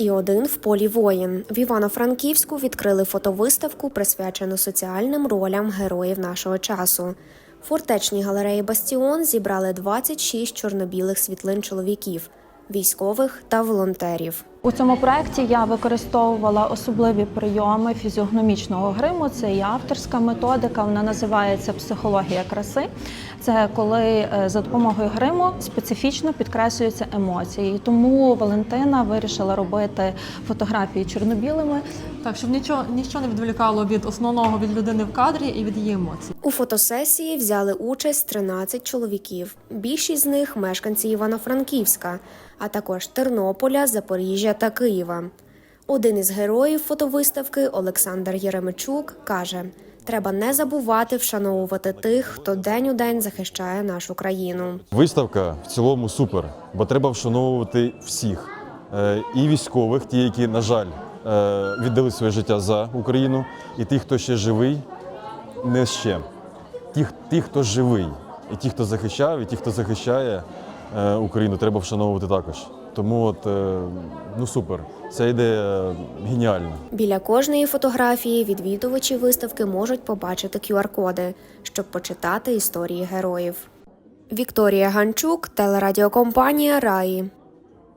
І один в полі воїн в Івано-Франківську відкрили фотовиставку, присвячену соціальним ролям героїв нашого часу. Фортечній галереї Бастіон зібрали 26 чорно-білих світлин чоловіків, військових та волонтерів. У цьому проєкті я використовувала особливі прийоми фізіогномічного гриму. Це і авторська методика. Вона називається психологія краси. Це коли е, за допомогою гриму специфічно підкреслюються емоції. І Тому Валентина вирішила робити фотографії чорнобілими. Так, щоб нічого, нічого не відволікало від основного від людини в кадрі і від її емоцій. У фотосесії взяли участь 13 чоловіків. Більшість з них мешканці Івано-Франківська, а також Тернополя, Запоріжжя та Києва. Один із героїв фотовиставки Олександр Єремичук каже: треба не забувати вшановувати тих, хто день у день захищає нашу країну. Виставка в цілому супер, бо треба вшановувати всіх Е, і військових, ті, які, на жаль, е, віддали своє життя за Україну, і тих, хто ще живий, не ще. Ті, ті, хто живий, і ті, хто захищав, і ті, хто захищає Україну, треба вшановувати також. Тому от е, ну супер. Ця ідея геніальна. Біля кожної фотографії відвідувачі виставки можуть побачити QR-коди, щоб почитати історії героїв. Вікторія Ганчук, телерадіокомпанія Раї.